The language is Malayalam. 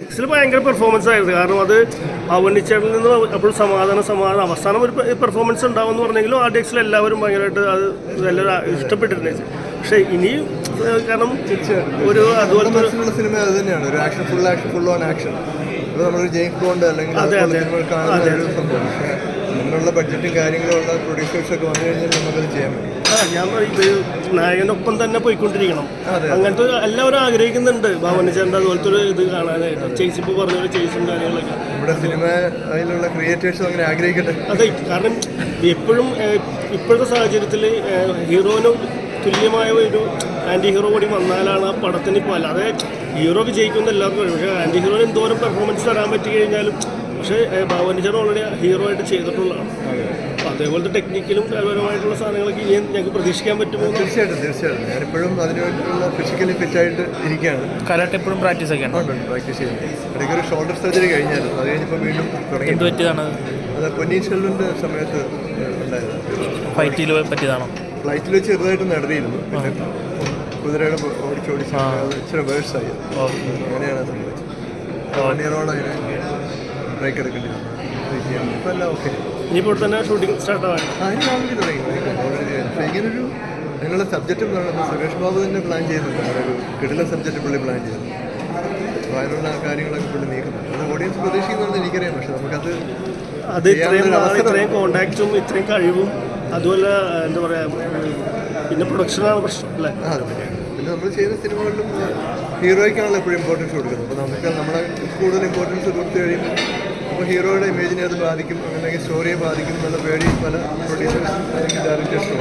ിൽ ഭയങ്കര പെർഫോമൻസ് ആയിരുന്നു. കാരണം അത് അവണ്ണിച്ചേട്ടനിൽ നിന്ന് എപ്പോഴും സമാധാനം സമാധാനം. അവസാനം ഒരു പെർഫോമൻസ് ഉണ്ടാവുമെന്ന് പറഞ്ഞെങ്കിലും ആ ഡേക്സിൽ എല്ലാവരും ഭയങ്കരമായിട്ട് അത് എല്ലാവരും ഇഷ്ടപ്പെട്ടിട്ടുണ്ട്. പക്ഷേ ഇനി കാരണം ഒരു അതുപോലെ സിനിമ അത് തന്നെയാണ്. ഒരു action full action full on action അത് നമ്മളൊരു ജെയിംസ് ബോണ്ട് അല്ലെങ്കിൽ കാണുന്ന ഒരു സംഭവം. പക്ഷേ ബഡ്ജറ്റും കാര്യങ്ങളും ഉള്ള പ്രൊഡ്യൂസേഴ്സ് ഒക്കെ വന്നു കഴിഞ്ഞാൽ നമുക്കത് ചെയ്യാൻ പറ്റും. ആ, ഞാൻ ഇത് നായകനൊപ്പം തന്നെ പോയിക്കൊണ്ടിരിക്കണം. അങ്ങനത്തെ ഒരു- എല്ലാവരും ആഗ്രഹിക്കുന്നുണ്ട്. ഭവനിച്ചേട്ടന്റെ അതുപോലത്തെ ഒരു ഇത് കാണാനായിട്ട്. ചേച്ചി ഇപ്പോൾ പറഞ്ഞ പോലെ ചേച്ചും കാര്യങ്ങളൊക്കെ. ഇവിടെ സിനിമ അതിലുള്ള ക്രിയേറ്റേഴ്സ് അങ്ങനെ ആഗ്രഹിക്കട്ടെ? അതെ കാരണം എപ്പോഴും ഇപ്പോഴത്തെ സാഹചര്യത്തിൽ ഹീറോനും തുല്യമായ ഒരു ആന്റി ഹീറോ കൂടി വന്നാലാണ് ആ പടത്തിന് ഇപ്പോൾ അല്ലാതെ ഹീറോ വിജയിക്കുന്ന എല്ലാവർക്കും കഴിയും പക്ഷേ ആന്റി ഹീറോ എന്തോരം പെർഫോമൻസ് തരാൻ പറ്റി കഴിഞ്ഞാലും പക്ഷേ ചേട്ടൻ ഓൾറെഡി ഹീറോ ആയിട്ട് ചെയ്തിട്ടുള്ളതാണ്. അപ്പോൾ അതേപോലത്തെ ടെക്നിക്കലും കലാപരമായിട്ടുള്ള സാധനങ്ങളൊക്കെ ഇനിയും ഞങ്ങൾക്ക് പ്രതീക്ഷിക്കാൻ പറ്റുമോ? തീർച്ചയായിട്ടും തീർച്ചയായിട്ടും. ഞാനിപ്പോഴും അതിന് വേണ്ടിയുള്ള ഫിസിക്കലി ഫിറ്റായിട്ട് ഇരിക്കുകയാണ്. കരാട്ടെ എപ്പോഴും പ്രാക്ടീസ് ഒക്കെ ഉണ്ടോ? ഉണ്ട് പ്രാക്ടീസ് ചെയ്യുന്നത് ഇടയ്ക്ക് ഒരു ഷോൾഡർ സർജറി കഴിഞ്ഞായിരുന്നു. അത് കഴിഞ്ഞപ്പോൾ വീണ്ടും തുടങ്ങി. എന്ത് പറ്റിയതാണ് അത്? പൊന്നീൻ സെൽവന്റെ സമയത്ത് ഉണ്ടായത്. ഫ്ലൈറ്റിൽ പറ്റിയതാണോ? ഫ്ലൈറ്റിൽ വെച്ച് ചെറുതായിട്ട് നടത്തിയിരുന്നു പിന്നെ കുതിരയുടെ ഓടിച്ചോടിച്ച് ഇച്ചിരി വേഴ്സായി അങ്ങനെയാണ് സംഭവിച്ചത്. വൺ ഇയറോളം അതിന് ബ്രേക്ക് എടുക്കേണ്ടി വന്നു ഇപ്പം എല്ലാം ഓക്കെ ഇനിയിപ്പോൾ തന്നെ ഷൂട്ടിംഗ് സ്റ്റാർട്ടാവാൻ അതിന് ആണെങ്കിൽ തുടങ്ങി. ഓൾറെഡി പക്ഷേ ഇങ്ങനൊരു അതിനുള്ള സബ്ജക്റ്റും സുരേഷ് ബാബു തന്നെ പ്ലാൻ ചെയ്യുന്നുണ്ട്. ഒരു കിടില സബ്ജക്റ്റ് പുള്ളി പ്ലാൻ ചെയ്യുന്നു അപ്പോൾ അതിനുള്ള കാര്യങ്ങളൊക്കെ പുള്ളി നീക്കുന്നുണ്ട് അത് ഓഡിയൻസ് പ്രതീക്ഷിക്കുന്നുണ്ട് എനിക്കറിയാം. പക്ഷെ നമുക്കത് അത് ഇത്രയും ഇത്രയും കോണ്ടാക്റ്റും ഇത്രയും കഴിവും അതുപോലെ എന്താ പറയുക പിന്നെ പ്രൊഡക്ഷനാണ് പ്രശ്നം അല്ലേ? അതെ. പിന്നെ നമ്മൾ ചെയ്യുന്ന സിനിമകളിലും ഹീറോയ്ക്കാണല്ലോ എപ്പോഴും ഇമ്പോർട്ടൻസ് കൊടുക്കുന്നത്. അപ്പോൾ നമുക്ക് നമ്മളെ കൂടുതൽ ഇമ്പോർട്ടൻസ് കൊടുത്തു കഴിയുമ്പോൾ അപ്പോൾ ഹീറോയുടെ ഇമേജിനെ അത് ബാധിക്കും അല്ലെങ്കിൽ സ്റ്റോറിയെ ബാധിക്കും എന്നുള്ള പേടി പല പ്രൊഡ്യൂസേഴ്സും അല്ലെങ്കിൽ ഡയറക്ടേഴ്സും